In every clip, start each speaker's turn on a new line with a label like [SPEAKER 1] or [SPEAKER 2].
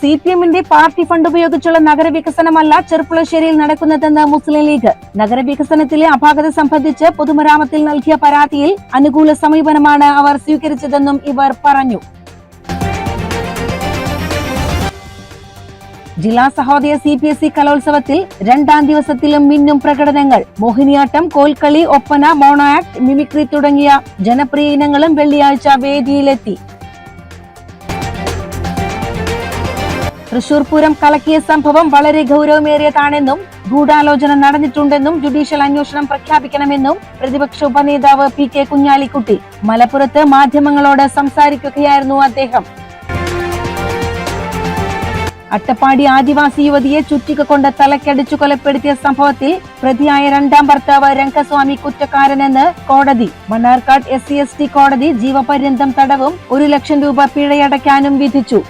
[SPEAKER 1] C P എമ്മിന്റെ party fund ഉപയോഗിച്ചുള്ള നഗരവികസനമല്ല ചെറുപ്പുളശ്ശേരിയിൽ നടക്കുന്നതെന്ന് മുസ്ലിം ലീഗ് നഗരവികസനത്തിലെ അപാകത സംബന്ധിച്ച് പൊതുമരാമത്തിൽ നൽകിയ പരാതിയിൽ അനുകൂല സമീപനമാണ് അവർ സ്വീകരിച്ചതെന്നും ഇവർ പറഞ്ഞു ജില്ലാ Sahodaya C B S E കലോത്സവത്തിൽ രണ്ടാം ദിവസത്തിലും മിന്നും പ്രകടനങ്ങൾ Mohiniyattam Kolkali Oppana mono act mimicry തുടങ്ങിയ ജനപ്രിയ ഇനങ്ങളും വെള്ളിയാഴ്ച വേദിയിലെത്തി തൃശൂർ പൂരം കളക്കിയ സംഭവം വളരെ ഗൗരവമേറിയതാണെന്നും ഗൂഢാലോചന നടന്നിട്ടുണ്ടെന്നും ജുഡീഷ്യൽ അന്വേഷണം പ്രഖ്യാപിക്കണമെന്നും പ്രതിപക്ഷ ഉപനേതാവ് പി കെ കുഞ്ഞാലിക്കുട്ടി മലപ്പുറത്ത് മാധ്യമങ്ങളോട് സംസാരിക്കുകയായിരുന്നു അദ്ദേഹം അട്ടപ്പാടി ആദിവാസി യുവതിയെ ചുറ്റിക കൊണ്ട് തലക്കടിച്ചു കൊലപ്പെടുത്തിയ സംഭവത്തിൽ പ്രതിയായ രണ്ടാം ഭർത്താവ് രംഗസ്വാമി കുറ്റക്കാരനെന്ന് കോടതി മണ്ണാർക്കാട് എസ് സി കോടതി ജീവപര്യന്തം തടവും ഒരു ലക്ഷം രൂപ പിഴയടയ്ക്കാനും വിധിച്ചു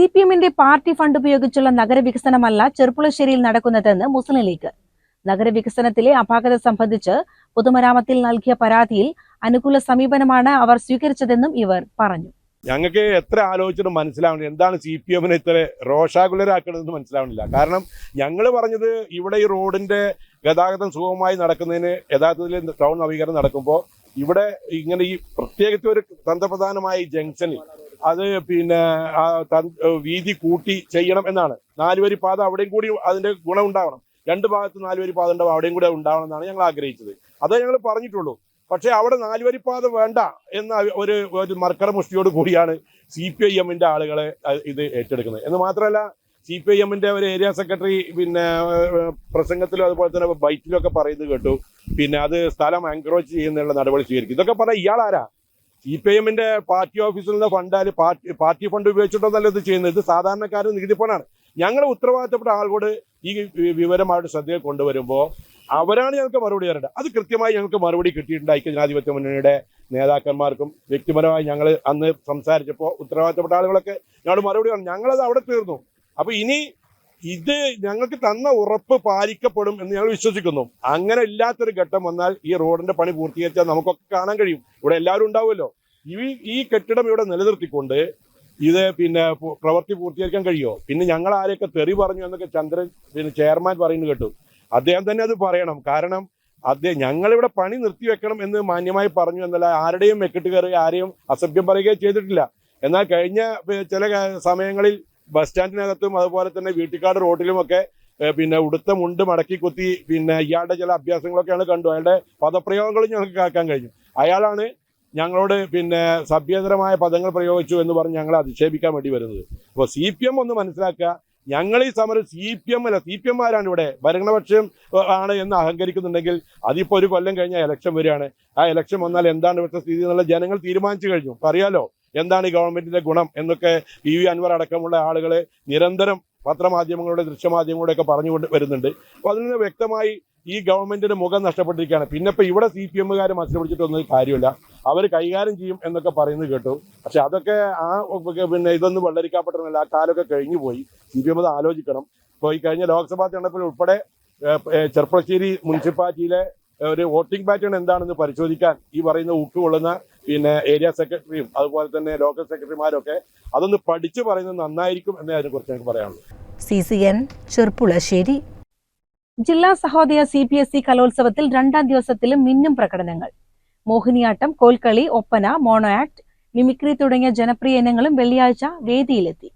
[SPEAKER 1] സി പി എമ്മിന്റെ പാർട്ടി ഫണ്ട് ഉപയോഗിച്ചുള്ള നഗരവികസനമല്ല ചെറുപ്പുളശ്ശേരിയിൽ നടക്കുന്നതെന്ന് മുസ്ലിം ലീഗ് നഗരവികസനത്തിലെ അപാകത സംബന്ധിച്ച് പൊതുമരാമത്തിൽ നൽകിയ പരാതിയിൽ അനുകൂല സമീപനമാണ് അവർ സ്വീകരിച്ചതെന്നും ഇവർ പറഞ്ഞു
[SPEAKER 2] ഞങ്ങൾക്ക് എത്ര ആലോചിച്ചിട്ടും മനസ്സിലാവണില്ല എന്താണ് സി പി എമ്മിനെ ഇത്ര രോഷാകുലരാക്കണതെന്ന് മനസ്സിലാവണില്ല കാരണം ഞങ്ങൾ പറഞ്ഞത് ഇവിടെ ഈ റോഡിന്റെ ഗതാഗതം സുഗമമായി നടക്കുന്നതിന് യഥാർത്ഥത്തിൽ ടൗൺ നവീകരണം നടക്കുമ്പോൾ ഇവിടെ ഇങ്ങനെ ഈ പ്രത്യേകിച്ച് ഒരു തന്ത്രപ്രധാനമായ ജംഗ്ഷനിൽ അത് പിന്നെ വീതി കൂട്ടി ചെയ്യണം എന്നാണ് നാലുവരി പാത അവിടെയും കൂടി അതിന്റെ ഗുണം ഉണ്ടാവണം രണ്ട് ഭാഗത്ത് നാലുവരി പാത ഉണ്ടാവും അവിടെയും കൂടെ ഉണ്ടാവണം എന്നാണ് ഞങ്ങൾ ആഗ്രഹിച്ചത് അതേ ഞങ്ങൾ പറഞ്ഞിട്ടുള്ളൂ പക്ഷേ അവിടെ നാലുവരി പാത വേണ്ട എന്ന ഒരു ഒരു മർക്കര മുഷ്ടിയോട് കൂടിയാണ് സി പി ഐ എമ്മിന്റെ ആളുകളെ ഇത് ഏറ്റെടുക്കുന്നത് എന്ന് മാത്രമല്ല സി പി ഐ എമ്മിന്റെ ഒരു ഏരിയ സെക്രട്ടറി പിന്നെ പ്രസംഗത്തിലും അതുപോലെ തന്നെ ബൈറ്റിലും ഒക്കെ പറയുന്നത് കേട്ടു പിന്നെ അത് സ്ഥലം എൻക്രോച്ച് ചെയ്യുന്നുള്ള നടപടി സ്വീകരിക്കും ഇതൊക്കെ പറഞ്ഞാൽ ഇയാൾ ആരാ സി പി ഐ എമ്മിന്റെ പാർട്ടി ഓഫീസിൽ നിന്ന് ഫണ്ടാല് പാർട്ടി പാർട്ടി ഫണ്ട് ഉപയോഗിച്ചിട്ടൊന്നല്ല ഇത് ചെയ്യുന്നത് ഇത് സാധാരണക്കാരൻ നികുതിപ്പണാണ് ഞങ്ങൾ ഉത്തരവാദിത്തപ്പെട്ട ആളോട് ഈ വിവരം അവരുടെ ശ്രദ്ധയിൽ കൊണ്ടുവരുമ്പോൾ അവരാണ് ഞങ്ങൾക്ക് മറുപടി തരേണ്ടത് അത് കൃത്യമായി ഞങ്ങൾക്ക് മറുപടി കിട്ടിയിട്ടുണ്ട് ജനാധിപത്യ മുന്നണിയുടെ നേതാക്കന്മാർക്കും വ്യക്തിപരമായി ഞങ്ങൾ അന്ന് സംസാരിച്ചപ്പോൾ ഉത്തരവാദിത്തപ്പെട്ട ആളുകളൊക്കെ ഞങ്ങൾ മറുപടി പറഞ്ഞു ഞങ്ങളത് അവിടെ തീർന്നു അപ്പൊ ഇനി ഇത് ഞങ്ങൾക്ക് തന്ന ഉറപ്പ് പാലിക്കപ്പെടും എന്ന് ഞങ്ങൾ വിശ്വസിക്കുന്നു അങ്ങനെ ഇല്ലാത്തൊരു ഘട്ടം വന്നാൽ ഈ റോഡിന്റെ പണി പൂർത്തീകരിച്ചാൽ നമുക്കൊക്കെ കാണാൻ കഴിയും ഇവിടെ എല്ലാവരും ഉണ്ടാവുമല്ലോ ഈ ഈ കെട്ടിടം ഇവിടെ നിലനിർത്തിക്കൊണ്ട് ഇത് പിന്നെ പ്രവൃത്തി പൂർത്തീകരിക്കാൻ കഴിയുമോ പിന്നെ ഞങ്ങൾ ആരെയൊക്കെ തെറി പറഞ്ഞു എന്നൊക്കെ ചന്ദ്രൻ പിന്നെ ചെയർമാൻ പറയുന്നു കേട്ടു അദ്ദേഹം തന്നെ അത് പറയണം കാരണം അദ്ദേഹം ഞങ്ങളിവിടെ പണി നിർത്തിവെക്കണം എന്ന് മാന്യമായി പറഞ്ഞു എന്നല്ല ആരുടെയും മെക്കിട്ട് കയറി ആരെയും അസഭ്യം പറയുകയോ ചെയ്തിട്ടില്ല എന്നാൽ കഴിഞ്ഞ ചില സമയങ്ങളിൽ ബസ് സ്റ്റാൻഡിനകത്തും അതുപോലെ തന്നെ വീട്ടിക്കാട് റോഡിലുമൊക്കെ പിന്നെ ഉടുത്ത മുണ്ട് മടക്കി കുത്തി പിന്നെ ഇയാളുടെ ചില അഭ്യാസങ്ങളൊക്കെയാണ് കണ്ടു അയാളുടെ പദപ്രയോഗങ്ങളും ഞങ്ങൾക്ക് കേൾക്കാൻ കഴിഞ്ഞു അയാളാണ് ഞങ്ങളോട് പിന്നെ സഭ്യതരമായ പദങ്ങൾ പ്രയോഗിച്ചു എന്ന് പറഞ്ഞ് ഞങ്ങളെ അധിക്ഷേപിക്കാൻ വേണ്ടി വരുന്നത് അപ്പോൾ സി പി എം ഒന്ന് മനസ്സിലാക്കുക ഞങ്ങൾ ഈ സമരം സി പി എം അല്ല സി പി എംമാരാണ് ഇവിടെ ഭരണപക്ഷം ആണ് എന്ന് അഹങ്കരിക്കുന്നുണ്ടെങ്കിൽ അതിപ്പോൾ ഒരു കൊല്ലം കഴിഞ്ഞാൽ ഇലക്ഷൻ വരികയാണ് ആ ഇലക്ഷൻ വന്നാൽ എന്താണ് ഇവിടുത്തെ സ്ഥിതി എന്നുള്ള ജനങ്ങൾ തീരുമാനിച്ചു കഴിഞ്ഞു അറിയാലോ എന്താണ് ഈ ഗവൺമെന്റിന്റെ ഗുണം എന്നൊക്കെ പി വി അൻവർ അടക്കമുള്ള ആളുകളെ നിരന്തരം പത്രമാധ്യമങ്ങളുടെ ഒക്കെ പറഞ്ഞുകൊണ്ട് വരുന്നുണ്ട് അപ്പൊ അതിൽ നിന്ന് വ്യക്തമായി ഈ ഗവൺമെന്റിന്റെ മുഖം നഷ്ടപ്പെട്ടിരിക്കുകയാണ് പിന്നെ ഇപ്പൊ ഇവിടെ സി പി എമ്മുകാർ മത്സരപിടിച്ചിട്ടൊന്നും കാര്യമില്ല അവർ കൈകാര്യം ചെയ്യും എന്നൊക്കെ പറയുന്നത് കേട്ടു പക്ഷെ അതൊക്കെ ആ പിന്നെ ഇതൊന്നും വെള്ളരിക്കാപ്പെട്ടതല്ല ആ കാലമൊക്കെ കഴിഞ്ഞു പോയി സി പി എം അത് ആലോചിക്കണം ഇപ്പൊ ഈ കഴിഞ്ഞ ലോക്സഭാ തെരഞ്ഞെടുപ്പിൽ ഉൾപ്പെടെ ചെർപ്പശ്ശേരി മുനിസിപ്പാലിറ്റിയിലെ ഒരു വോട്ടിംഗ് പാറ്റേൺ എന്താണെന്ന് പരിശോധിക്കാൻ ഈ പറയുന്ന ഉൾക്കൊള്ളുന്ന പിന്നെ ഏരിയ സെക്രട്ടറിയും അതുപോലെ തന്നെ ലോക്കൽ സെക്രട്ടറിമാരൊക്കെ അതൊന്ന് പഠിച്ചു പറയുന്നത് നന്നായിരിക്കും അതിനെ കുറിച്ച് എനിക്ക് പറയാനുള്ളൂ
[SPEAKER 1] സി സി എൻ ചെറുപ്പുളശ്ശേരി ജില്ലാ Sahodaya C B S C കലോത്സവത്തിൽ രണ്ടാം ദിവസത്തിലും മിന്നും പ്രകടനങ്ങൾ Mohiniyattam Kolkali Oppana mono act mimicry തുടങ്ങിയ ജനപ്രിയ ഇനങ്ങളും വെള്ളിയാഴ്ച വേദിയിലെത്തി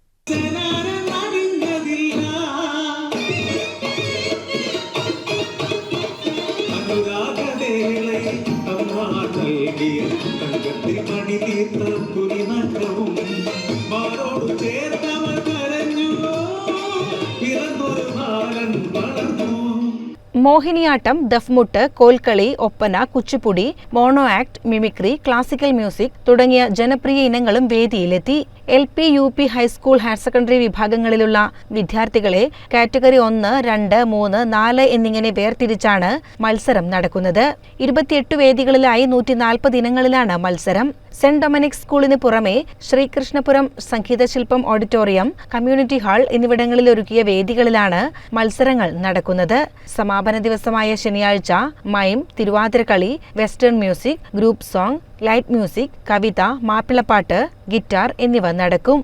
[SPEAKER 1] Mohiniyattam Daffmuttu Kolkali Oppana Kuchipudi mono act mimicry classical music തുടങ്ങിയ ജനപ്രിയ ഇനങ്ങളും വേദിയിലെത്തി L P U P high school higher secondary വിഭാഗങ്ങളിലുള്ള വിദ്യാർത്ഥികളെ കാറ്റഗറി ഒന്ന് രണ്ട് മൂന്ന് നാല് എന്നിങ്ങനെ വേർതിരിച്ചാണ് മത്സരം നടക്കുന്നത് ഇരുപത്തിയെട്ട് വേദികളിലായി നൂറ്റി നാൽപ്പത് ഇനങ്ങളിലാണ് മത്സരം സെന്റ് ഡൊമനിക് സ്കൂളിന് പുറമെ ശ്രീകൃഷ്ണപുരം സംഗീതശില്പം ഓഡിറ്റോറിയം കമ്മ്യൂണിറ്റി ഹാൾ എന്നിവിടങ്ങളിൽ ഒരുക്കിയ വേദികളിലാണ് മത്സരങ്ങൾ നടക്കുന്നത് സമാപന സമാപന ദിവസമായ ശനിയാഴ്ച mime Thiruvathirakali western music group song light music കവിത മാപ്പിളപ്പാട്ട് ഗിറ്റാർ എന്നിവ നടക്കും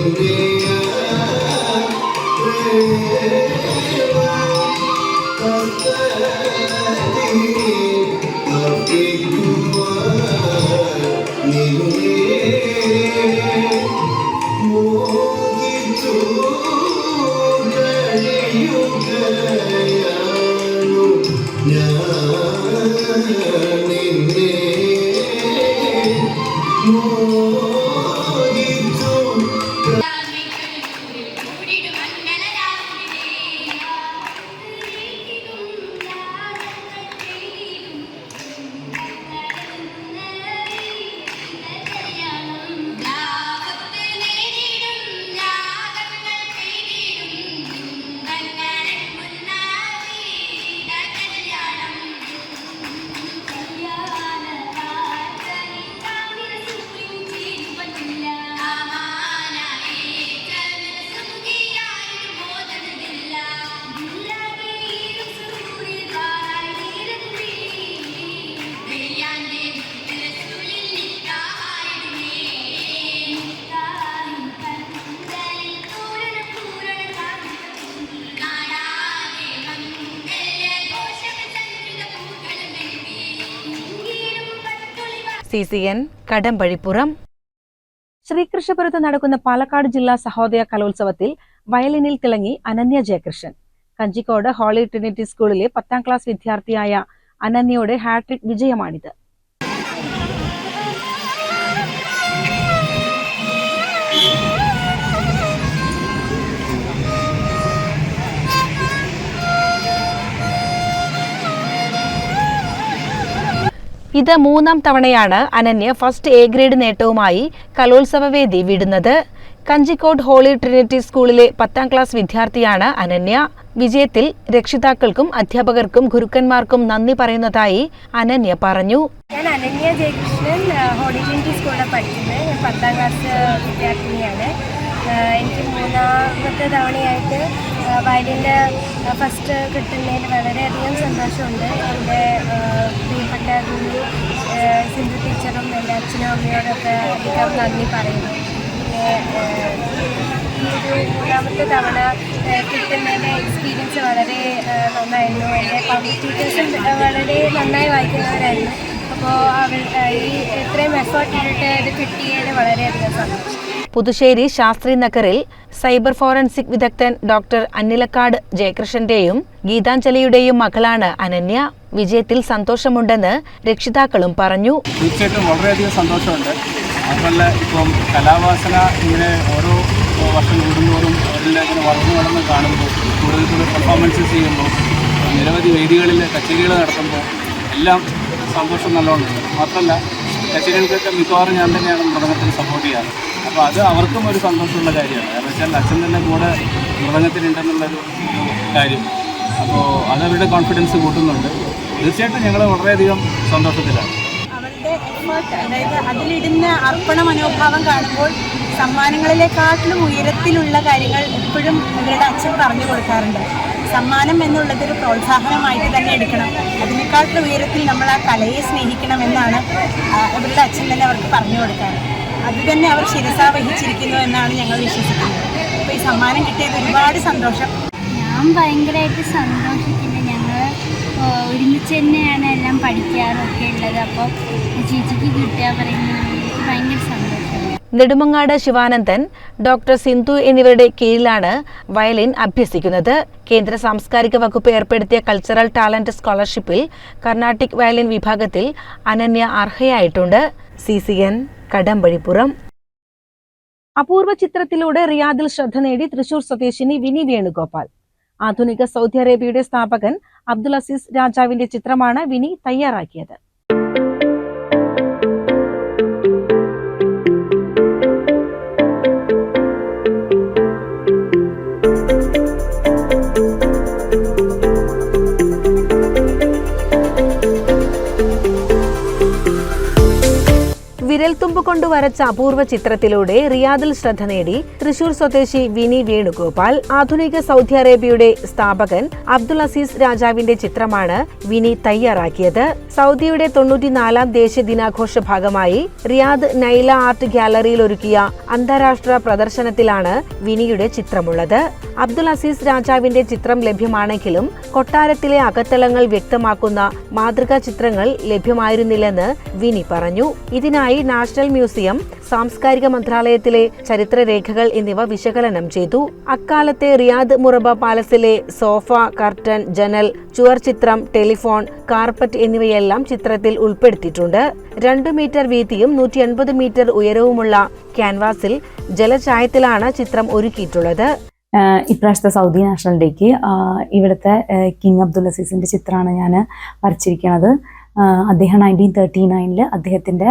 [SPEAKER 1] Thank you. Yeah. C C N Kadambazhipuram ശ്രീകൃഷ്ണപുരത്ത് നടക്കുന്ന പാലക്കാട് ജില്ലാ സഹോദയ കലോത്സവത്തിൽ വയലിനിൽ തിളങ്ങി അനന്യ ജയകൃഷ്ണൻ കഞ്ചിക്കോട് ഹോളി ട്രിനിറ്റി സ്കൂളിലെ പത്താം ക്ലാസ് വിദ്യാർത്ഥിയായ അനന്യയുടെ ഹാട്രിക് വിജയമാണിത് ഇത് മൂന്നാം തവണയാണ് അനന്യ ഫസ്റ്റ് എ ഗ്രേഡ് നേട്ടവുമായി കലോത്സവവേദി വിടുന്നത് കഞ്ചിക്കോട് ഹോളി ട്രിനിറ്റി സ്കൂളിലെ പത്താം ക്ലാസ് വിദ്യാർത്ഥിയാണ് അനന്യ വിജയത്തിൽ രക്ഷിതാക്കൾക്കും അധ്യാപകർക്കും ഗുരുക്കന്മാർക്കും നന്ദി പറയുന്നതായി അനന്യ പറഞ്ഞു
[SPEAKER 3] ഞാൻ അനന്യ ജയകൃഷ്ണൻ ഹോളി ട്രിനിറ്റി സ്കൂളിൽ പഠിക്കുന്നത് ഞാൻ പത്താം ക്ലാസ് വിദ്യാർത്ഥിനിയാണ് എനിക്ക് മൂന്നാമത്തെ തവണയായിട്ട് വയലിൻ്റെ ഫസ്റ്റ് കിട്ടുന്നതിൽ വളരെയധികം സന്തോഷമുണ്ട് എൻ്റെ പ്രിയപ്പെട്ട ഗുരു സിന്ധു ടീച്ചറും എൻ്റെ അച്ഛനും അമ്മയോടൊക്കെ അധികം നന്ദി പറയുന്നു മൂന്നാമത്തെ തവണ കിട്ടുന്നതിൻ്റെ എക്സ്പീരിയൻസ് വളരെ നന്നായിരുന്നു എൻ്റെ പബ്ലിക് ടീച്ചേഴ്സും വളരെ നന്നായി വായിക്കുന്നവരായിരുന്നു അപ്പോൾ അവർ ഈ എത്രയും എഫേർട്ട് ഇട്ടിട്ട് ഇത് കിട്ടിയത് വളരെയധികം സന്തോഷം
[SPEAKER 1] പുതുശ്ശേരി ശാസ്ത്രി നഗറിൽ സൈബർ ഫോറൻസിക് വിദഗ്ധൻ ഡോക്ടർ അന്നിലക്കാട് ജയകൃഷ്ണന്റെയും ഗീതാഞ്ജലിയുടെയും മകളാണ് അനന്യ വിജയത്തിൽ സന്തോഷമുണ്ടെന്ന് രക്ഷിതാക്കളും പറഞ്ഞു
[SPEAKER 4] തീർച്ചയായിട്ടും വളരെയധികം സന്തോഷമുണ്ട് മാത്രമല്ല ഇപ്പം കലാവാസന ഇങ്ങനെ ഓരോ വർഷം കൂടുന്തോറും അവരുടെ ഇങ്ങനെ വളർന്നു നടന്ന് കാണുമ്പോൾ കൂടുതൽ കൂടുതൽ പെർഫോമൻസസ് ചെയ്യുമ്പോൾ നിരവധി വേദികളിൽ കച്ചേരികൾ നടത്തുമ്പോൾ എല്ലാം സന്തോഷം നല്ലോണമുണ്ട് മാത്രമല്ല കച്ചേരികൾക്കൊക്കെ മിക്കവാറും ഞാൻ തന്നെയാണ് മൃദംഗത്തിന് സപ്പോർട്ട് ചെയ്യാറ് അപ്പോൾ അത് അവർക്കും ഒരു സന്തോഷമുള്ള കാര്യമാണ് കാരണം വെച്ചാൽ അച്ഛൻ തന്നെ കൂടെ മൃദംഗത്തിനുണ്ടെന്നുള്ളൊരു കാര്യം അപ്പോൾ അതവരുടെ കോൺഫിഡൻസ് കൂട്ടുന്നുണ്ട് തീർച്ചയായിട്ടും ഞങ്ങൾ വളരെയധികം സന്തോഷത്തിലാണ്
[SPEAKER 5] അതായത് അതിലിടുന്ന അർപ്പണ മനോഭാവം കാണുമ്പോൾ സമ്മാനങ്ങളിലെക്കാട്ടിലും ഉയരത്തിലുള്ള കാര്യങ്ങൾ എപ്പോഴും ഇവരുടെ അച്ഛൻ പറഞ്ഞു കൊടുക്കാറുണ്ട് സമ്മാനം എന്നുള്ളത് ഒരു പ്രോത്സാഹനമായിട്ട് തന്നെ എടുക്കണം അതിനേക്കാട്ടിലും ഉയരത്തിൽ നമ്മൾ ആ കലയെ സ്നേഹിക്കണം എന്നാണ് ഇവരുടെ അച്ഛൻ തന്നെ അവർക്ക് പറഞ്ഞു കൊടുക്കാറ് അത് തന്നെ അവർ ശിരസാ വഹിച്ചിരിക്കുന്നു എന്നാണ് ഞങ്ങൾ വിശ്വസിക്കുന്നത് അപ്പോൾ ഈ സമ്മാനം കിട്ടിയത് ഒരുപാട് സന്തോഷം
[SPEAKER 6] ഞാൻ ഭയങ്കരമായിട്ട് സന്തോഷിച്ചു ഒരുമിച്ച് തന്നെയാണ് എല്ലാം പഠിക്കാറൊക്കെ ഉള്ളത് അപ്പോൾ ചേച്ചിക്ക് കിട്ടുക പറയുന്നത് ഭയങ്കര സന്തോഷം
[SPEAKER 1] നെടുമങ്ങാട് ശിവാനന്ദൻ ഡോക്ടർ സിന്ധു എന്നിവരുടെ കീഴിലാണ് വയലിൻ അഭ്യസിക്കുന്നത് കേന്ദ്ര സാംസ്കാരിക വകുപ്പ് ഏർപ്പെടുത്തിയ കൾച്ചറൽ ടാലന്റ് സ്കോളർഷിപ്പിൽ കർണാട്ടിക് വയലിൻ വിഭാഗത്തിൽ അനന്യ അർഹയായിട്ടുണ്ട് സി സി എൻ കടമ്പഴിപ്പുറം അപൂർവ ചിത്രത്തിലൂടെ റിയാദിൽ ശ്രദ്ധ നേടി തൃശൂർ സ്വദേശിനി വിനി വേണുഗോപാൽ ആധുനിക സൗദി അറേബ്യയുടെ സ്ഥാപകൻ അബ്ദുൾ അസീസ് രാജാവിന്റെ ചിത്രമാണ് വിനി തയ്യാറാക്കിയത് വിരൽത്തുമ്പ് കൊണ്ട് വരച്ച അപൂർവ ചിത്രത്തിലൂടെ റിയാദിൽ ശ്രദ്ധ നേടി തൃശൂർ സ്വദേശി വിനി വേണുഗോപാൽ ആധുനിക സൗദി അറേബ്യയുടെ സ്ഥാപകൻ അബ്ദുൾ അസീസ് രാജാവിന്റെ ചിത്രമാണ് വിനി തയ്യാറാക്കിയത് സൗദിയുടെ തൊണ്ണൂറ്റിനാലാം ദേശീയ ദിനാഘോഷ ഭാഗമായി റിയാദ് നൈല ആർട്ട് ഗ്യാലറിയിൽ ഒരുക്കിയ അന്താരാഷ്ട്ര പ്രദർശനത്തിലാണ് വിനിയുടെ ചിത്രമുള്ളത് അബ്ദുൾ അസീസ് രാജാവിന്റെ ചിത്രം ലഭ്യമാണെങ്കിലും കൊട്ടാരത്തിലെ അകത്തലങ്ങൾ വ്യക്തമാക്കുന്ന മാതൃകാ ചിത്രങ്ങൾ ലഭ്യമായിരുന്നില്ലെന്ന് വിനി പറഞ്ഞു ഇതിനായി നാഷണൽ മ്യൂസിയം സാംസ്കാരിക മന്ത്രാലയത്തിലെ ചരിത്രരേഖകൾ എന്നിവ വിശകലനം ചെയ്തു അക്കാലത്തെ റിയാദ് മുറബ പാലസിലെ സോഫ കർട്ടൻ ജനൽ ചിത്രം ടെലിഫോൺ കാർപ്പറ്റ് എന്നിവയെല്ലാം ചിത്രത്തിൽ ഉൾപ്പെടുത്തിയിട്ടുണ്ട് രണ്ട് മീറ്റർ വീതിയും നൂറ്റി അൻപത് മീറ്റർ ഉയരവുമുള്ള ക്യാൻവാസിൽ ജലചായത്തിലാണ് ചിത്രം ഒരുക്കിയിട്ടുള്ളത്
[SPEAKER 7] ഇപ്രാവശ്യത്തെ സൗദി നാഷണൽ ഡേക്ക് ഇവിടുത്തെ കിങ് അബ്ദുൽ അസീസിന്റെ ചിത്രമാണ് ഞാൻ വരച്ചിരിക്കുന്നത് അദ്ദേഹം നയൻറ്റീൻ തേർട്ടി നയനിൽ അദ്ദേഹത്തിൻ്റെ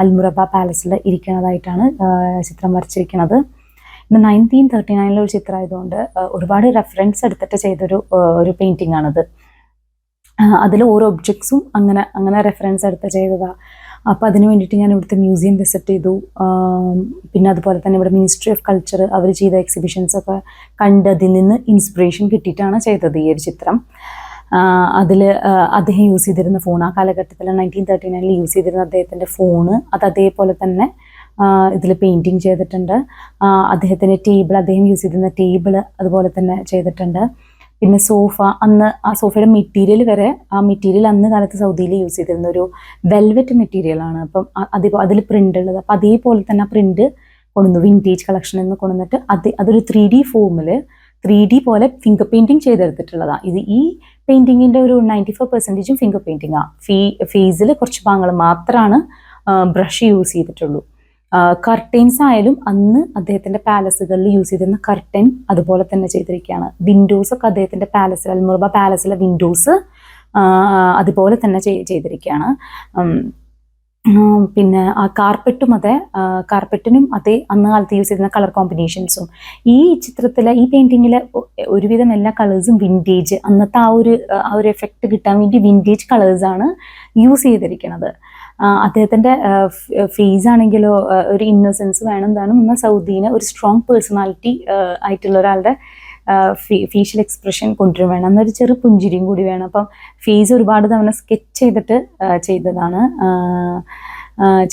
[SPEAKER 7] അൽമുറബ പാലസിൽ ഇരിക്കുന്നതായിട്ടാണ് ചിത്രം വരച്ചിരിക്കുന്നത് ഇന്ന് നയൻറ്റീൻ തേർട്ടി നയനിലെ ഒരു ചിത്രമായതുകൊണ്ട് ഒരുപാട് റെഫറൻസ് എടുത്തിട്ട് ചെയ്തൊരു ഒരു പെയിൻറ്റിംഗ് ആണത് അതിൽ ഓരോ ഒബ്ജക്ട്സും അങ്ങനെ അങ്ങനെ റെഫറൻസ് എടുത്ത് ചെയ്തതാണ് അപ്പം അതിന് വേണ്ടിയിട്ട് ഞാൻ ഇവിടുത്തെ മ്യൂസിയം വിസിറ്റ് ചെയ്തു പിന്നെ അതുപോലെ തന്നെ ഇവിടെ മിനിസ്ട്രി ഓഫ് കൾച്ചർ അവർ ചെയ്ത എക്സിബിഷൻസ് ഒക്കെ അതിൽ നിന്ന് ഇൻസ്പിറേഷൻ കിട്ടിയിട്ടാണ് ചെയ്തത് ഈ ഒരു ചിത്രം അതിൽ അദ്ദേഹം യൂസ് ചെയ്തിരുന്ന ഫോൺ ആ കാലഘട്ടത്തിൽ നയൻറ്റീൻ തേർട്ടി നയനിൽ യൂസ് ചെയ്തിരുന്ന അദ്ദേഹത്തിൻ്റെ ഫോണ് അത് അതേപോലെ തന്നെ ഇതിൽ പെയിൻറ്റിങ് ചെയ്തിട്ടുണ്ട് അദ്ദേഹത്തിൻ്റെ ടേബിൾ അദ്ദേഹം യൂസ് ചെയ്തിരുന്ന ടേബിൾ അതുപോലെ തന്നെ ചെയ്തിട്ടുണ്ട് പിന്നെ സോഫ അന്ന് ആ സോഫയുടെ മെറ്റീരിയൽ വരെ ആ മെറ്റീരിയൽ അന്ന് കാലത്ത് സൗദിയിൽ യൂസ് ചെയ്തിരുന്ന ഒരു വെൽവെറ്റ് മെറ്റീരിയലാണ് അപ്പം അതിൽ അതിൽ പ്രിൻ്റ് ഉള്ളത് അപ്പം അതേപോലെ തന്നെ ആ പ്രിൻ്റ് കൊണ്ടുവന്നു വിൻറ്റേജ് കളക്ഷനിൽ നിന്ന് കൊണ്ടുവന്നിട്ട് അത് അതൊരു ത്രീ ഡി ഫോമിൽ ത്രീ ഡി പോലെ ഫിംഗർ പെയിൻറ്റിങ് ചെയ്തെടുത്തിട്ടുള്ളതാണ് ഇത് ഈ പെയിന്റിങ്ങിന്റെ ഒരു നയൻറ്റി ഫോർ പെർസെൻറ്റേജും ഫിംഗർ പെയിൻറ്റിങ്ങാണ് ഫീ ഫേസിൽ കുറച്ച് ഭാഗങ്ങൾ മാത്രമാണ് ബ്രഷ് യൂസ് ചെയ്തിട്ടുള്ളൂ കർട്ടൻസ് ആയാലും അന്ന് അദ്ദേഹത്തിന്റെ പാലസുകളിൽ യൂസ് ചെയ്തിരുന്ന കർട്ടൻ അതുപോലെ തന്നെ ചെയ്തിരിക്കുകയാണ് വിൻഡോസ് ഒക്കെ അദ്ദേഹത്തിന്റെ പാലസ് അൽമുറബ പാലസിലെ വിൻഡോസ് അതുപോലെ തന്നെ ചെയ്തിരിക്കുകയാണ് പിന്നെ ആ കാർപ്പറ്റും അതെ കാർപ്പറ്റിനും അതേ അന്ന് കാലത്ത് യൂസ് ചെയ്തിരുന്ന കളർ കോമ്പിനേഷൻസും ഈ ചിത്രത്തിലെ ഈ പെയിൻറ്റിങ്ങിലെ ഒരുവിധം എല്ലാ കളേഴ്സും വിൻറ്റേജ് അന്നത്തെ ആ ഒരു ആ ഒരു എഫക്റ്റ് കിട്ടാൻ വേണ്ടി വിൻറ്റേജ് കളേഴ്സാണ് യൂസ് ചെയ്തിരിക്കുന്നത് അദ്ദേഹത്തിൻ്റെ ഫേസ് ആണെങ്കിലോ ഒരു ഇന്നസെൻസ് വേണം എന്താണ് എന്നാൽ സൗദീനെ ഒരു സ്ട്രോങ് പേഴ്സണാലിറ്റി ആയിട്ടുള്ള ഒരാളുടെ ഫേഷ്യൽ എക്സ്പ്രഷൻ കൊണ്ടുവരും വേണം എന്നൊരു ചെറു പുഞ്ചിരിയും കൂടി വേണം അപ്പം ഫേസ് ഒരുപാട് തവണ സ്കെച്ച് ചെയ്തിട്ട് ചെയ്തതാണ്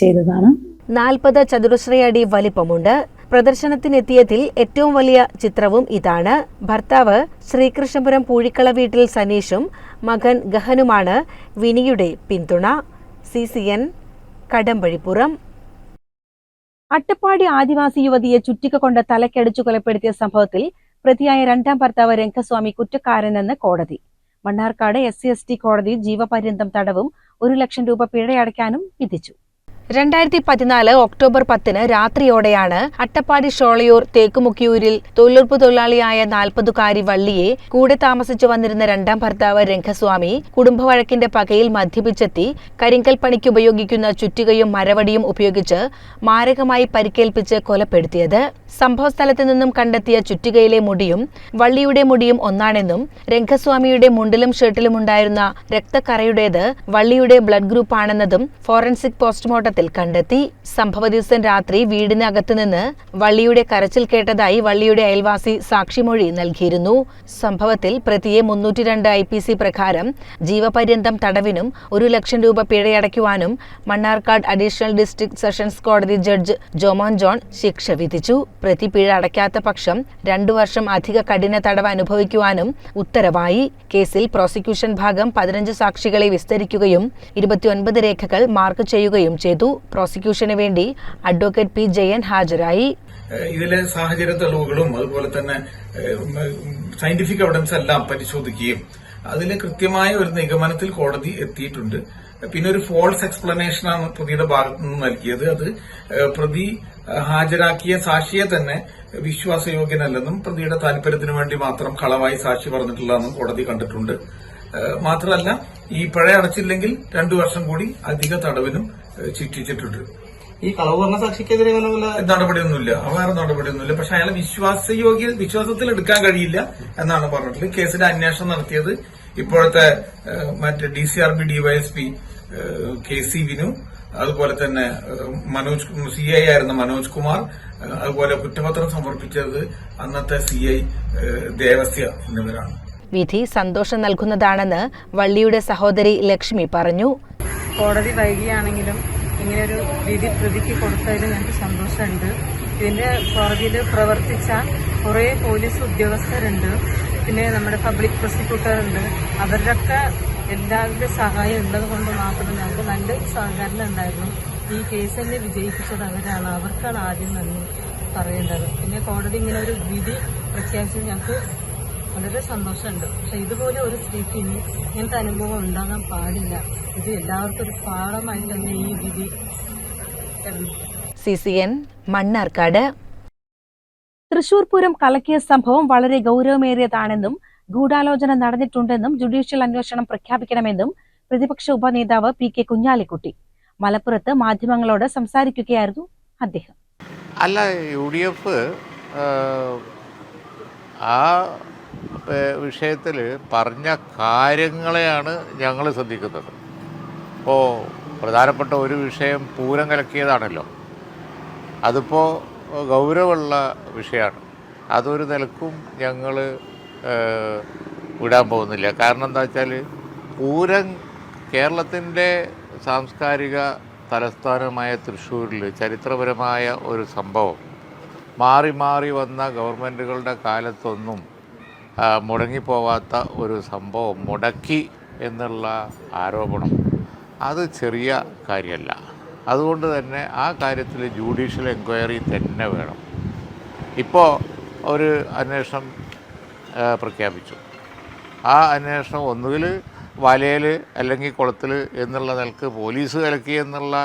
[SPEAKER 7] ചെയ്തതാണ്
[SPEAKER 1] നാൽപ്പത് ചതുരശ്ര അടി വലിപ്പമുണ്ട് പ്രദർശനത്തിനെത്തിയതിൽ ഏറ്റവും വലിയ ചിത്രവും ഇതാണ് ഭർത്താവ് ശ്രീകൃഷ്ണപുരം പൂഴിക്കള വീട്ടിൽ സനീഷും മകൻ ഗഹനുമാണ് വിനിയുടെ പിന്തുണ C C N Kadambazhipuram Attappadi adivasi യുവതിയെ ചുറ്റിക്കൊണ്ട് തലക്കടിച്ചു കൊലപ്പെടുത്തിയ സംഭവത്തിൽ പ്രതിയായ രണ്ടാം ഭർത്താവ് രംഗസ്വാമി കുറ്റക്കാരനെന്ന് കോടതി Mannarkkad S C S T കോടതി ജീവപര്യന്തം തടവും ഒരു ലക്ഷം രൂപ പിഴയടയ്ക്കാനും വിധിച്ചു രണ്ടായിരത്തി പതിനാല് ഒക്ടോബർ പത്തിന് രാത്രിയോടെയാണ് അട്ടപ്പാടി ഷോളയൂർ തേക്കുമുക്കിയൂരിൽ തൊഴിലുറപ്പ് തൊഴിലാളിയായ നാൽപ്പതുകാരി വള്ളിയെ കൂടെ താമസിച്ചു വന്നിരുന്ന രണ്ടാം ഭർത്താവ് രംഗസ്വാമി കുടുംബവഴക്കിന്റെ പകയിൽ മദ്യപിച്ചെത്തി കരിങ്കൽ പണിക്ക് ഉപയോഗിക്കുന്ന ചുറ്റികയും മരവടിയും ഉപയോഗിച്ച് മാരകമായി പരിക്കേൽപ്പിച്ച് കൊലപ്പെടുത്തിയത് സംഭവസ്ഥലത്ത് നിന്നും കണ്ടെത്തിയ ചുറ്റികയിലെ മുടിയും വള്ളിയുടെ മുടിയും ഒന്നാണെന്നും രംഗസ്വാമിയുടെ മുണ്ടിലും ഷർട്ടിലും ഉണ്ടായിരുന്ന രക്തക്കറയുടേത് വള്ളിയുടെ ബ്ലഡ് ഗ്രൂപ്പാണെന്നതും ഫോറൻസിക് പോസ്റ്റ്മോർട്ടത്തിൽ കണ്ടെത്തി സംഭവ ദിവസം രാത്രി വീടിനകത്ത് നിന്ന് വള്ളിയുടെ കരച്ചിൽ കേട്ടതായി വള്ളിയുടെ അയൽവാസി സാക്ഷിമൊഴി നൽകിയിരുന്നു സംഭവത്തിൽ പ്രതിയെ മുന്നൂറ്റി രണ്ട് ഐ പി സി പ്രകാരം ജീവപര്യന്തം തടവിനും ഒരു ലക്ഷം രൂപ പിഴയടയ്ക്കുവാനും മണ്ണാർക്കാട് അഡീഷണൽ ഡിസ്ട്രിക്ട് സെഷൻസ് കോടതി ജഡ്ജ് ജോമോൻ ജോൺ ശിക്ഷ വിധിച്ചു പ്രതി പിഴ അടയ്ക്കാത്ത പക്ഷം രണ്ടു വർഷം അധിക കഠിന തടവ് അനുഭവിക്കുവാനും ഉത്തരവായി കേസിൽ പ്രോസിക്യൂഷൻ ഭാഗം പതിനഞ്ച് സാക്ഷികളെ വിസ്തരിക്കുകയും ഇരുപത്തിയൊൻപത് രേഖകൾ മാർക്ക് ചെയ്യുകയും ചെയ്തു പ്രോസിക്യൂഷന് വേണ്ടി അഡ്വക്കേറ്റ് പി ജയൻ ഹാജരായി
[SPEAKER 8] ഇതിലെ സാഹചര്യ തെളിവുകളും അതുപോലെ തന്നെ സയന്റിഫിക് എവിഡൻസ് എല്ലാം പരിശോധിക്കുകയും അതിൽ കൃത്യമായ ഒരു നിഗമനത്തിൽ കോടതി എത്തിയിട്ടുണ്ട് പിന്നെ ഒരു ഫോൾസ് എക്സ്പ്ലനേഷൻ ആണ് പ്രതിയുടെ ഭാഗത്ത് നിന്ന് നൽകിയത് അത് പ്രതി ഹാജരാക്കിയ സാക്ഷിയെ തന്നെ വിശ്വാസയോഗ്യനല്ലെന്നും പ്രതിയുടെ താല്പര്യത്തിന് വേണ്ടി മാത്രം കളവായി സാക്ഷി പറഞ്ഞിട്ടുള്ളതെന്നും കോടതി കണ്ടിട്ടുണ്ട് മാത്രമല്ല ഈ പഴയ അടച്ചില്ലെങ്കിൽ രണ്ടു വർഷം കൂടി അധിക തടവിനും ശിക്ഷിച്ചിട്ടുണ്ട് ഈ കളവ് പറഞ്ഞ സാക്ഷിക്കെതിരെ നടപടിയൊന്നുമില്ല വേറെ നടപടിയൊന്നുമില്ല പക്ഷെ അയാളെ വിശ്വാസയോഗ്യ വിശ്വാസത്തിൽ എടുക്കാൻ കഴിയില്ല എന്നാണ് പറഞ്ഞിട്ടുള്ളത് കേസിന്റെ അന്വേഷണം നടത്തിയത് ഇപ്പോഴത്തെ മറ്റേ D C R P DYSP K C Vinu അതുപോലെ തന്നെ മനോജ് സി ഐ ആയിരുന്ന മനോജ് കുമാർ അതുപോലെ കുറ്റപത്രം സമർപ്പിച്ചത് അന്നത്തെ സി ഐ ദേവസ്യ എന്നിവരാണ്
[SPEAKER 1] വിധി സന്തോഷം നൽകുന്നതാണെന്ന് വള്ളിയുടെ സഹോദരി ലക്ഷ്മി പറഞ്ഞു
[SPEAKER 9] കോടതി വൈകിയാണെങ്കിലും ഇങ്ങനെയൊരു രീതി പ്രതിക്ക് കൊടുത്തതിൽ ഞങ്ങൾക്ക് സന്തോഷമുണ്ട് ഇതിൻ്റെ പുറകിൽ പ്രവർത്തിച്ച കുറേ പോലീസ് ഉദ്യോഗസ്ഥരുണ്ട് പിന്നെ നമ്മുടെ പബ്ലിക് പ്രോസിക്യൂട്ടറുണ്ട് അവരുടെയൊക്കെ എല്ലാവരുടെയും സഹായം ഉള്ളത് കൊണ്ട് മാത്രം ഞങ്ങൾക്ക് നല്ല സഹകരണം ഉണ്ടായിരുന്നു ഈ കേസ് വിജയിപ്പിച്ചത് അവരാണ് അവർക്കാണ് ആദ്യം നന്ദി പറയേണ്ടത് പിന്നെ കോടതി ഇങ്ങനെ ഒരു വിധി പ്രഖ്യാപിച്ചത് ഞങ്ങൾക്ക് വളരെ സന്തോഷമുണ്ട് പക്ഷെ ഇതുപോലെ ഒരു സ്ത്രീക്ക് ഇനി ഇങ്ങനത്തെ അനുഭവം ഉണ്ടാകാൻ പാടില്ല ഇത് എല്ലാവർക്കും ഒരു പാഠമായി തന്നെ ഈ വിധി
[SPEAKER 1] C C N Mannarkkad Thrissur Pooram കലക്കിയ സംഭവം വളരെ ഗൗരവമേറിയതാണെന്നും ഗൂഢാലോചന നടന്നിട്ടുണ്ടെന്നും ജുഡീഷ്യൽ അന്വേഷണം പ്രഖ്യാപിക്കണമെന്നും പ്രതിപക്ഷ ഉപനേതാവ് പി കെ കുഞ്ഞാലിക്കുട്ടി മലപ്പുറത്ത് മാധ്യമങ്ങളോട് സംസാരിക്കുകയായിരുന്നു അദ്ദേഹം
[SPEAKER 10] അല്ല യു ഡി എഫ് ആ വിഷയത്തിൽ പറഞ്ഞ കാര്യങ്ങളെയാണ് ഞങ്ങൾ ശ്രദ്ധിക്കുന്നത് ഇപ്പോൾ പ്രധാനപ്പെട്ട ഒരു വിഷയം പൂരം കലക്കിയതാണല്ലോ അതിപ്പോൾ ഗൗരവമുള്ള വിഷയമാണ് അതൊരു നിലക്കും ഞങ്ങൾ വിടാൻ പോകുന്നില്ല കാരണം എന്താ വെച്ചാൽ പൂരം കേരളത്തിൻ്റെ സാംസ്കാരിക തലസ്ഥാനമായ തൃശ്ശൂരിൽ ചരിത്രപരമായ ഒരു സംഭവം മാറി മാറി വന്ന ഗവൺമെൻറ്റുകളുടെ കാലത്തൊന്നും മുടങ്ങിപ്പോവാത്ത ഒരു സംഭവം മുടക്കി എന്നുള്ള ആരോപണം അത് ചെറിയ കാര്യമല്ല അതുകൊണ്ട് തന്നെ ആ കാര്യത്തിൽ ജുഡീഷ്യൽ എൻക്വയറി തന്നെ വേണം ഇപ്പോൾ ഒരു അന്വേഷണം പ്രഖ്യാപിച്ചു ആ അന്വേഷണം ഒന്നുകിൽ വലയിൽ അല്ലെങ്കിൽ കുളത്തിൽ എന്നുള്ള നിലക്ക് പോലീസ് കലക്കി എന്നുള്ള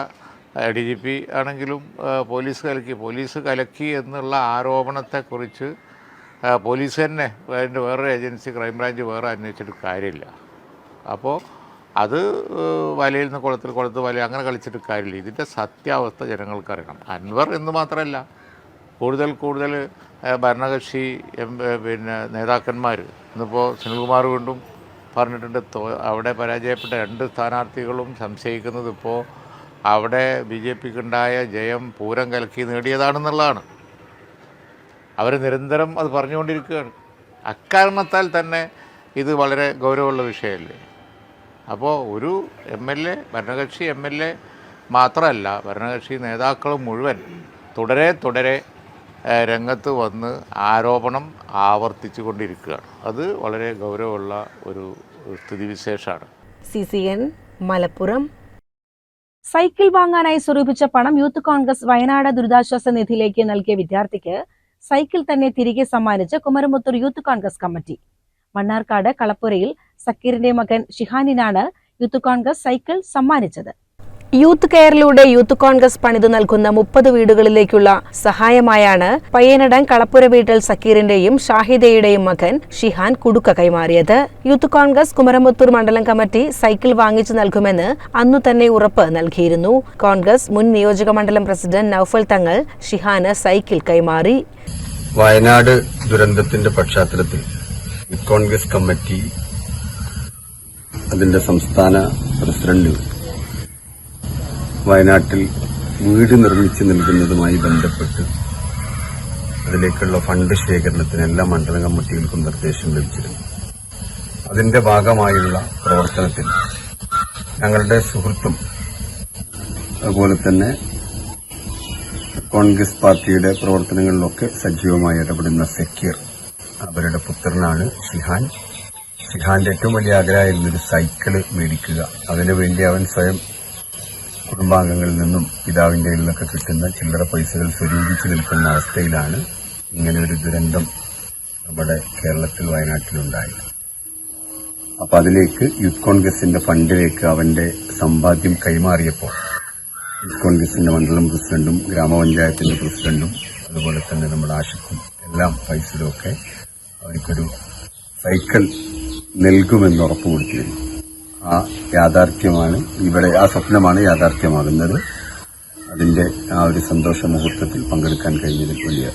[SPEAKER 10] ഡി ജി പി ആണെങ്കിലും പോലീസ് കലക്കി പോലീസ് കലക്കി എന്നുള്ള ആരോപണത്തെക്കുറിച്ച് പോലീസ് തന്നെ അതിൻ്റെ വേറൊരു ഏജൻസി ക്രൈംബ്രാഞ്ച് വേറെ അന്വേഷിച്ചിട്ട് കാര്യമില്ല അപ്പോൾ അത് വലയിൽ നിന്ന് കുളത്തിൽ കുളത്ത് വല അങ്ങനെ കളിച്ചിട്ട് കാര്യമില്ല ഇതിൻ്റെ സത്യാവസ്ഥ ജനങ്ങൾക്കറിയണം അൻവർ എന്ന് മാത്രമല്ല കൂടുതൽ കൂടുതൽ ഭരണകക്ഷി എം പിന്നെ നേതാക്കന്മാർ ഇന്നിപ്പോൾ സുനിൽകുമാർ കൊണ്ടും പറഞ്ഞിട്ടുണ്ട് അവിടെ പരാജയപ്പെട്ട രണ്ട് സ്ഥാനാർത്ഥികളും സംശയിക്കുന്നത് ഇപ്പോൾ അവിടെ ബി ജെ പിക്കുണ്ടായ ജയം പൂരം കലക്കി നേടിയതാണെന്നുള്ളതാണ് അവർ നിരന്തരം അത് പറഞ്ഞുകൊണ്ടിരിക്കുകയാണ് അക്കാരണത്താൽ തന്നെ ഇത് വളരെ ഗൗരവമുള്ള വിഷയമല്ലേ അപ്പോൾ ഒരു എം എൽ എ ഭരണകക്ഷി എം എൽ എ മാത്രമല്ല ഭരണകക്ഷി നേതാക്കൾ മുഴുവൻ തുടരെ തുടരെ രംഗത്ത് വന്ന് ആരോപണം ആവർത്തിച്ചു കൊണ്ടിരിക്കുകയാണ് അത് വളരെ ഗൗരവമുള്ള ഒരു സ്ഥിതിവിശേഷമാണ്
[SPEAKER 1] C C N Malappuram cycle വാങ്ങാനായി സ്വരൂപിച്ച പണം യൂത്ത് കോൺഗ്രസ് വയനാട് ദുരിതാശ്വാസ നിധിയിലേക്ക് നൽകിയ വിദ്യാർത്ഥിക്ക് സൈക്കിൾ തന്നെ തിരികെ സമ്മാനിച്ച് കുമരമുത്തൂർ യൂത്ത് കോൺഗ്രസ് കമ്മിറ്റി മണ്ണാർക്കാട് കളപ്പുരയിൽ സക്കീറിന്റെ മകൻ ഷിഹാനിനാണ് യൂത്ത് കോൺഗ്രസ് സൈക്കിൾ സമ്മാനിച്ചത് യൂത്ത് കെയറിലൂടെ യൂത്ത് കോൺഗ്രസ് പണിതു നൽകുന്ന മുപ്പത് വീടുകളിലേക്കുള്ള സഹായമായാണ് പയ്യനടൻ കളപ്പുര വീട്ടിൽ സക്കീറിന്റെയും ഷാഹിദയുടെയും മകൻ ഷിഹാൻ കുടുക്ക കൈമാറിയത് യൂത്ത് കോൺഗ്രസ് കുമരമ്പത്തൂർ മണ്ഡലം കമ്മിറ്റി സൈക്കിൾ വാങ്ങിച്ചു നൽകുമെന്ന് അന്നു തന്നെ ഉറപ്പ് നൽകിയിരുന്നു കോൺഗ്രസ് മുൻ നിയോജക മണ്ഡലം പ്രസിഡന്റ് നൌഫൽ തങ്ങൾ ഷിഹാന് സൈക്കിൾ കൈമാറി
[SPEAKER 11] വയനാട് ദുരന്തത്തിന്റെ പശ്ചാത്തലത്തിൽ കോൺഗ്രസ് കമ്മിറ്റി അതിന്റെ സംസ്ഥാന പ്രസിഡന്റ് വയനാട്ടിൽ വീട് നിർമ്മിച്ചു നൽകുന്നതുമായി ബന്ധപ്പെട്ട് അതിലേക്കുള്ള ഫണ്ട് ശേഖരണത്തിന് എല്ലാ മണ്ഡലം കമ്മിറ്റികൾക്കും നിർദ്ദേശം ലഭിച്ചിരുന്നു അതിന്റെ ഭാഗമായുള്ള പ്രവർത്തനത്തിൽ ഞങ്ങളുടെ സുഹൃത്തും അതുപോലെ തന്നെ കോൺഗ്രസ് പാർട്ടിയുടെ പ്രവർത്തനങ്ങളിലൊക്കെ സജീവമായി ഇടപെടുന്ന സക്കീർ അവരുടെ പുത്രനാണ് ഷിഹാൻ ഷിഹാന്റെ ഏറ്റവും വലിയ ആഗ്രഹമായിരുന്നൊരു സൈക്കിള് മേടിക്കുക അതിനുവേണ്ടി അവൻ സ്വയം കുടുംബാംഗങ്ങളിൽ നിന്നും പിതാവിന്റെ നിന്നൊക്കെ കിട്ടുന്ന ചില്ലറ പൈസകൾ സ്വരൂപിച്ച് നിൽക്കുന്ന അവസ്ഥയിലാണ് ഇങ്ങനെ ഒരു ദുരന്തം നമ്മുടെ കേരളത്തിൽ വയനാട്ടിലുണ്ടായത് അപ്പൊ അതിലേക്ക് യൂത്ത് കോൺഗ്രസിന്റെ ഫണ്ടിലേക്ക് അവന്റെ സമ്പാദ്യം കൈമാറിയപ്പോൾ യൂത്ത് കോൺഗ്രസിന്റെ മണ്ഡലം പ്രസിഡന്റും ഗ്രാമപഞ്ചായത്തിന്റെ പ്രസിഡന്റും അതുപോലെ തന്നെ നമ്മുടെ ആശുക്കും എല്ലാം പൈസയിലൊക്കെ അവർക്കൊരു സൈക്കിൾ നൽകുമെന്ന് ഉറപ്പ് കൊടുത്തിരുന്നു ആ യാഥാർത്ഥ്യമാണ് ഇവിടെ ആ സ്വപ്നമാണ് യാഥാർത്ഥ്യമാകുന്നത് അതിന്റെ ആ ഒരു സന്തോഷ മുഹൂർത്തത്തിൽ പങ്കെടുക്കാൻ കഴിഞ്ഞതിൽ വലിയ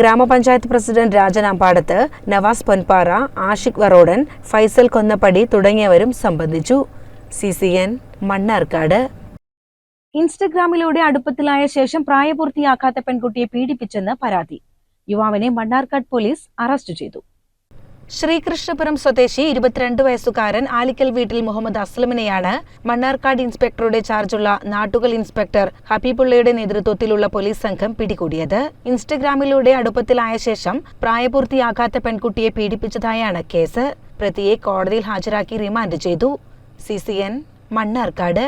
[SPEAKER 11] ഗ്രാമപഞ്ചായത്ത് പ്രസിഡന്റ് രാജൻ അമ്പാടത്ത് നവാസ് പൊൻപാറ ആഷിഖ് വറോഡൻ ഫൈസൽ കൊന്നപ്പടി തുടങ്ങിയവരും സംബന്ധിച്ചു സി സി എൻ മണ്ണാർക്കാട് ഇൻസ്റ്റഗ്രാമിലൂടെ അടുപ്പത്തിലായ ശേഷം പ്രായപൂർത്തിയാക്കാത്ത പെൺകുട്ടിയെ പീഡിപ്പിച്ചെന്ന് പരാതി യുവാവിനെ മണ്ണാർക്കാട് പോലീസ് അറസ്റ്റ് ചെയ്തു ശ്രീകൃഷ്ണപുരം സ്വദേശി ഇരുപത്തിരണ്ട് വയസ്സുകാരൻ ആലിക്കൽ വീട്ടിൽ മുഹമ്മദ് അസ്ലമിനെയാണ് മണ്ണാർക്കാട് ഇൻസ്പെക്ടറുടെ ചാർജുള്ള നാട്ടുകൽ ഇൻസ്പെക്ടർ ഹബീബുള്ളയുടെ നേതൃത്വത്തിലുള്ള പോലീസ് സംഘം പിടികൂടിയത് ഇൻസ്റ്റഗ്രാമിലൂടെ അടുപ്പത്തിലായ ശേഷം പ്രായപൂർത്തിയാകാത്ത പെൺകുട്ടിയെ പീഡിപ്പിച്ചതായാണ് കേസ് പ്രതിയെ കോടതിയിൽ ഹാജരാക്കി റിമാൻഡ് ചെയ്തു സി സി എൻ മണ്ണാർക്കാട്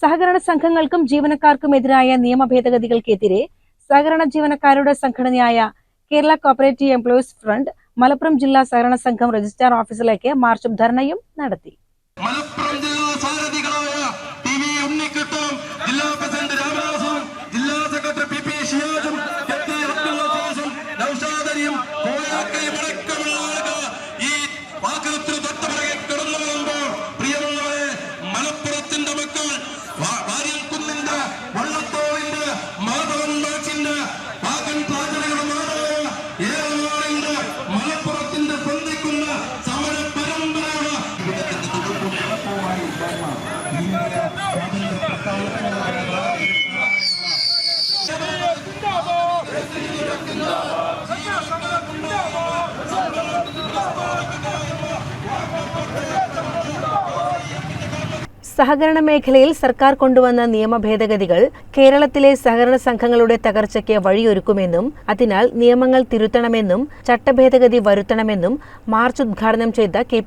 [SPEAKER 11] സഹകരണ സംഘങ്ങൾക്കും ജീവനക്കാർക്കും എതിരായ നിയമ ഭേദഗതികൾക്കെതിരെ സഹകരണ ജീവനക്കാരുടെ സംഘടനയായ Kerala cooperative employees front Malappuram ജില്ലാ സഹകരണ സംഘം രജിസ്ട്രാർ ഓഫീസിലേക്ക് മാർച്ചും ധർണയും നടത്തി സഹകരണ മേഖലയിൽ സർക്കാർ കൊണ്ടുവന്ന നിയമ ഭേദഗതികൾ കേരളത്തിലെ സഹകരണ സംഘങ്ങളുടെ തകർച്ചയ്ക്ക് വഴിയൊരുക്കുമെന്നും അതിനാൽ നിയമങ്ങൾ തിരുത്തണമെന്നും ചട്ടഭേദഗതി വരുത്തണമെന്നും മാർച്ച് ഉദ്ഘാടനം ചെയ്ത K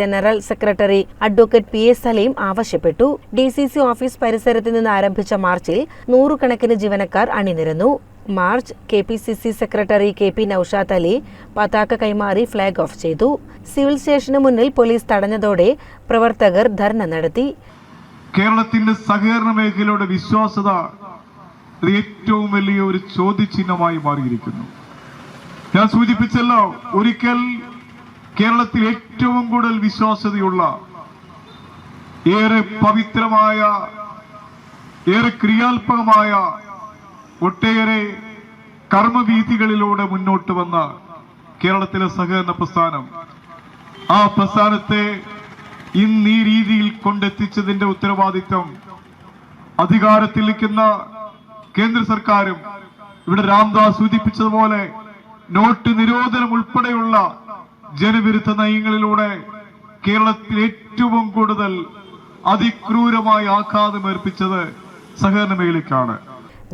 [SPEAKER 11] general secretary advocate P S Saleem ആവശ്യപ്പെട്ടു ഡി ഓഫീസ് പരിസരത്ത് നിന്ന് ആരംഭിച്ച മാർച്ചിൽ നൂറുകണക്കിന് ജീവനക്കാർ അണിനിരന്നു march K P C C secretary K P Naushad Ali പതാക കൈമാറി ഫ്ളാഗ് ഓഫ് ചെയ്തു സിവിൽ സ്റ്റേഷന് മുന്നിൽ പോലീസ് തടഞ്ഞതോടെ പ്രവർത്തകർ ധർണ നടത്തി കേരളത്തിന്റെ സഹകരണ മേഖലയുടെ വിശ്വാസത ഏറ്റവും വലിയ ഒരു ചോദ്യചിഹ്നമായി മാറിയിരിക്കുന്നു ഞാൻ സൂചിപ്പിച്ചല്ലോ ഒരിക്കൽ കേരളത്തിൽ ഏറ്റവും കൂടുതൽ വിശ്വാസ്യതയുള്ള ഏറെ പവിത്രമായ ഏറെ ക്രിയാത്മകമായ ഒട്ടേറെ കർമ്മവീഥികളിലൂടെ മുന്നോട്ട് വന്ന കേരളത്തിലെ സഹകരണ പ്രസ്ഥാനം ആ പ്രസ്ഥാനത്തെ ഇന്ന് ഈ രീതിയിൽ കൊണ്ടെത്തിച്ചതിന്റെ ഉത്തരവാദിത്വം നിൽക്കുന്ന കേന്ദ്ര സർക്കാരും ഇവിടെ രാംദാസ് സൂചിപ്പിച്ചതുപോലെ നോട്ട് നിരോധനം ഉൾപ്പെടെയുള്ള ജനവിരുദ്ധ നയങ്ങളിലൂടെ കേരളത്തിൽ ഏറ്റവും കൂടുതൽ അതിക്രൂരമായി ആഘാതമേൽപ്പിച്ചത് സഹകരണ മേഖലയ്ക്കാണ്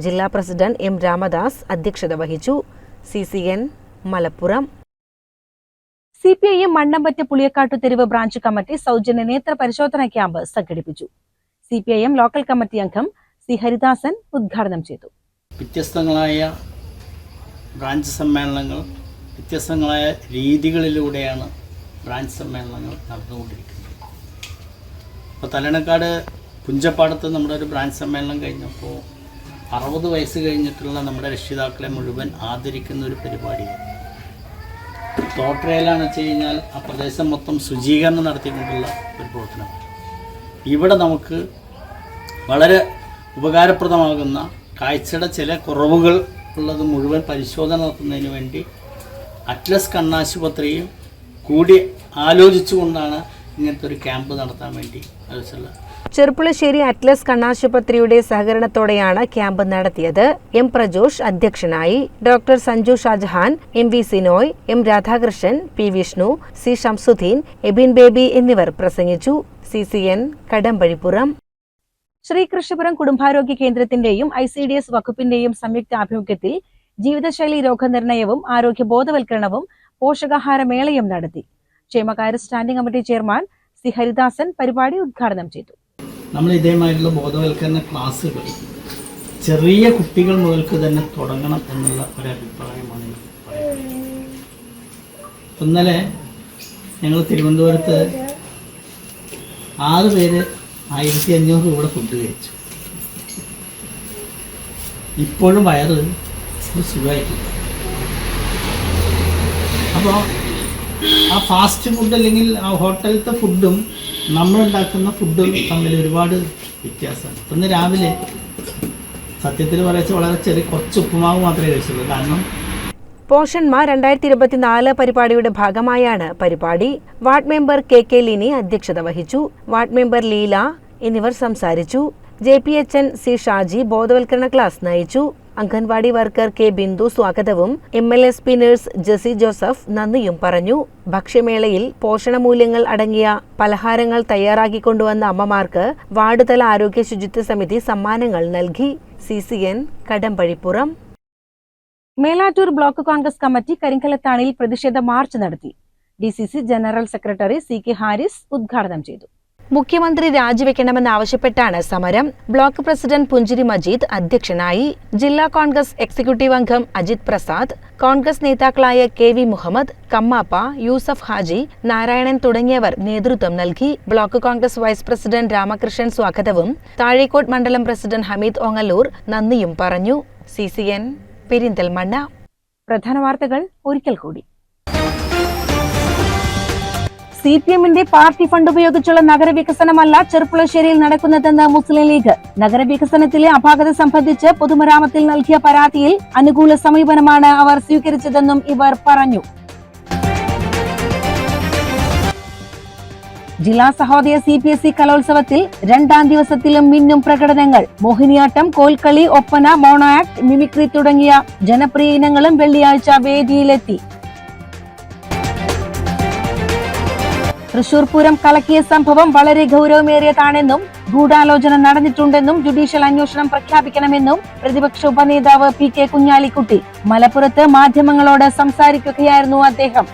[SPEAKER 11] ജില്ലാ പ്രസിഡന്റ് എം രാമദാസ് അധ്യക്ഷത വഹിച്ചു C C N Malappuram C P I M Mannampatta Puliyakkattu തെരുവ് ബ്രാഞ്ച് കമ്മിറ്റി സൗജന്യ നേത്ര പരിശോധന ക്യാമ്പ് സംഘടിപ്പിച്ചു C P I M local committee അംഗം സി ഹരിദാസൻ ഉദ്ഘാടനം ചെയ്തു വ്യത്യസ്തങ്ങളായ ബ്രാഞ്ച് സമ്മേളനങ്ങൾ വ്യത്യസ്തങ്ങളായ രീതികളിലൂടെയാണ് ബ്രാഞ്ച് സമ്മേളനങ്ങൾ നടന്നുകൊണ്ടിരിക്കുന്നത് ഇപ്പോൾ തലണക്കാട് പുഞ്ചപ്പാടത്ത് നമ്മുടെ ഒരു ബ്രാഞ്ച് സമ്മേളനം കഴിഞ്ഞപ്പോൾ അറുപത് വയസ്സ് കഴിഞ്ഞിട്ടുള്ള നമ്മുടെ രക്ഷിതാക്കളെ മുഴുവൻ ആദരിക്കുന്ന ഒരു പരിപാടിയാണ് തോട്ടരയിലാണ് വെച്ച് കഴിഞ്ഞാൽ ആ പ്രദേശം മൊത്തം ശുചീകരണം നടത്തിക്കൊണ്ടുള്ള ഒരു പ്രവർത്തനമാണ് ഇവിടെ നമുക്ക് വളരെ ഉപകാരപ്രദമാകുന്ന കാഴ്ചയുടെ ചില കുറവുകൾ ഉള്ളത് മുഴുവൻ പരിശോധന നടത്തുന്നതിന് വേണ്ടി അറ്റ്ലസ് കണ്ണാശുപത്രിയും കൂടി ആലോചിച്ചുകൊണ്ടാണ് ഇങ്ങനത്തെ ഒരു ക്യാമ്പ് നടത്താൻ വേണ്ടി ആലോചിച്ചുള്ളത് ചെറുപ്പുളശ്ശേരി അറ്റ്ലസ് കണ്ണാശുപത്രിയുടെ സഹകരണത്തോടെയാണ് ക്യാമ്പ് നടത്തിയത് എം പ്രജോഷ് അധ്യക്ഷനായി doctor Sanju Shajahan M V Sinoy M Radhakrishnan P Vishnu C Shamsuddin Ebin baby എന്നിവർ പ്രസംഗിച്ചു C C N Kadambazhipuram Sreekrishnapuram കുടുംബാരോഗ്യ കേന്ദ്രത്തിന്റെയും ഐ സി ഡി എസ് വകുപ്പിന്റെയും സംയുക്ത ആഭിമുഖ്യത്തിൽ ജീവിതശൈലി രോഗനിർണയവും ആരോഗ്യ ബോധവൽക്കരണവും പോഷകാഹാരമേളയും നടത്തി ക്ഷേമകാര്യ standing committee chairman C Haridasan പരിപാടി ഉദ്ഘാടനം ചെയ്തു നമ്മൾ ഇതേമാതിരിയുള്ള ബോധവൽക്കരണ ക്ലാസ്സുകൾ ചെറിയ കുട്ടികൾ മുതൽക്ക് തന്നെ തുടങ്ങണം എന്നുള്ള ഒരഭിപ്രായമാണ് അഭിപ്രായമാണ് പറയുന്നത് ഇന്നലെ ഞങ്ങൾ തിരുവനന്തപുരത്ത് ആറ് പേര് ആയിരത്തി അഞ്ഞൂറ് രൂപയുടെ ഫുഡ് കഴിച്ചു ഇപ്പോഴും വയറ് സുഖമായിട്ടില്ല അപ്പോൾ ആ ഫാസ്റ്റ് ഫുഡ് അല്ലെങ്കിൽ ആ ഹോട്ടലിലത്തെ ഫുഡും നമ്മളുണ്ടാക്കുന്ന ഫുഡും തമ്മിൽ ഒരുപാട് വ്യത്യാസമാണ് ഇന്ന് രാവിലെ സത്യത്തിൽ പറയച്ച വളരെ ചെറിയ കുറച്ച് ഉപ്പുമാവ് മാത്രമേ കഴിച്ചുള്ളൂ കാരണം പോഷന്മാ രണ്ടായിരത്തി ഇരുപത്തിനാല് പരിപാടിയുടെ ഭാഗമായാണ് പരിപാടി ward member K K Lini അധ്യക്ഷത വഹിച്ചു വാർഡ് മെമ്പർ ലീല എന്നിവർ സംസാരിച്ചു J P H N C Shaji ബോധവൽക്കരണ ക്ലാസ് നയിച്ചു അംഗൻവാടി വർക്കർ കെ ബിന്ദു സ്വാഗതവും M L S P nurse Jessy Joseph നന്ദിയും പറഞ്ഞു ഭക്ഷ്യമേളയിൽ പോഷണമൂല്യങ്ങൾ അടങ്ങിയ പലഹാരങ്ങൾ തയ്യാറാക്കിക്കൊണ്ടുവന്ന അമ്മമാർക്ക് വാർഡുതല ആരോഗ്യ ശുചിത്വ സമിതി സമ്മാനങ്ങൾ നൽകി C C N Kadambazhipuram Melattur block Congress committee കരിങ്കലത്താണിയിൽ പ്രതിഷേധ മാർച്ച് നടത്തി D C C general secretary C K Haris ഉദ്ഘാടനം ചെയ്തു മുഖ്യമന്ത്രി രാജിവെക്കണമെന്നാവശ്യപ്പെട്ടാണ് സമരം ബ്ലോക്ക് പ്രസിഡന്റ് പുഞ്ചിരി മജീദ് അധ്യക്ഷനായി ജില്ലാ കോൺഗ്രസ് എക്സിക്യൂട്ടീവ് അംഗം അജിത് പ്രസാദ് കോൺഗ്രസ് നേതാക്കളായ കെ വി മുഹമ്മദ് കമ്മാപ്പ യൂസഫ് ഹാജി നാരായണൻ തുടങ്ങിയവർ നേതൃത്വം നൽകി block Congress vice president Ramakrishnan സ്വാഗതവും താഴേക്കോട് മണ്ഡലം പ്രസിഡന്റ് ഹമീദ് ഓങ്ങല്ലൂർ നന്ദിയും പറഞ്ഞു സി സി എൻ പെരിന്തൽമണ്ണ പ്രധാന വാർത്തകൾ ഒരിക്കൽ കൂടി സി പി എമ്മിന്റെ പാർട്ടി ഫണ്ട് ഉപയോഗിച്ചുള്ള നഗരവികസനമല്ല ചെറുപ്പുളശ്ശേരിയിൽ നടക്കുന്നതെന്ന് മുസ്ലിം ലീഗ് നഗരവികസനത്തിലെ അപാകത സംബന്ധിച്ച് പൊതുമരാമത്തിൽ നൽകിയ പരാതിയിൽ അനുകൂല സമീപനമാണ് അവർ സ്വീകരിച്ചതെന്നും ഇവർ പറഞ്ഞു ജില്ലാ Sahodaya C B S E കലോത്സവത്തിൽ രണ്ടാം ദിവസത്തിലും മിന്നും പ്രകടനങ്ങൾ Mohiniyattam Kolkali Oppana mono act mimicry തുടങ്ങിയ ജനപ്രിയ ഇനങ്ങളും വെള്ളിയാഴ്ച വേദിയിലെത്തി തൃശൂർ പൂരം കളക്കിയ സംഭവം വളരെ ഗൗരവമേറിയതാണെന്നും ഗൂഢാലോചന നടന്നിട്ടുണ്ടെന്നും ജുഡീഷ്യൽ അന്വേഷണം പ്രഖ്യാപിക്കണമെന്നും പ്രതിപക്ഷ ഉപനേതാവ് പി കെ കുഞ്ഞാലിക്കുട്ടി മലപ്പുറത്ത് മാധ്യമങ്ങളോട് സംസാരിക്കുകയായിരുന്നു അദ്ദേഹം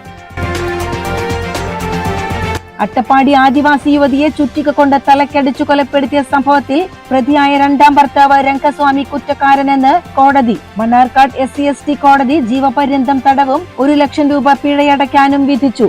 [SPEAKER 11] അട്ടപ്പാടി ആദിവാസി യുവതിയെ ചുറ്റിക കൊണ്ട് തലക്കടിച്ചു കൊലപ്പെടുത്തിയ സംഭവത്തിൽ പ്രതിയായ രണ്ടാം ഭർത്താവ് രംഗസ്വാമി കുറ്റക്കാരനെന്ന് കോടതി മണ്ണാർക്കാട് എസ് സി കോടതി ജീവപര്യന്തം തടവും ഒരു ലക്ഷം രൂപ പിഴയടയ്ക്കാനും വിധിച്ചു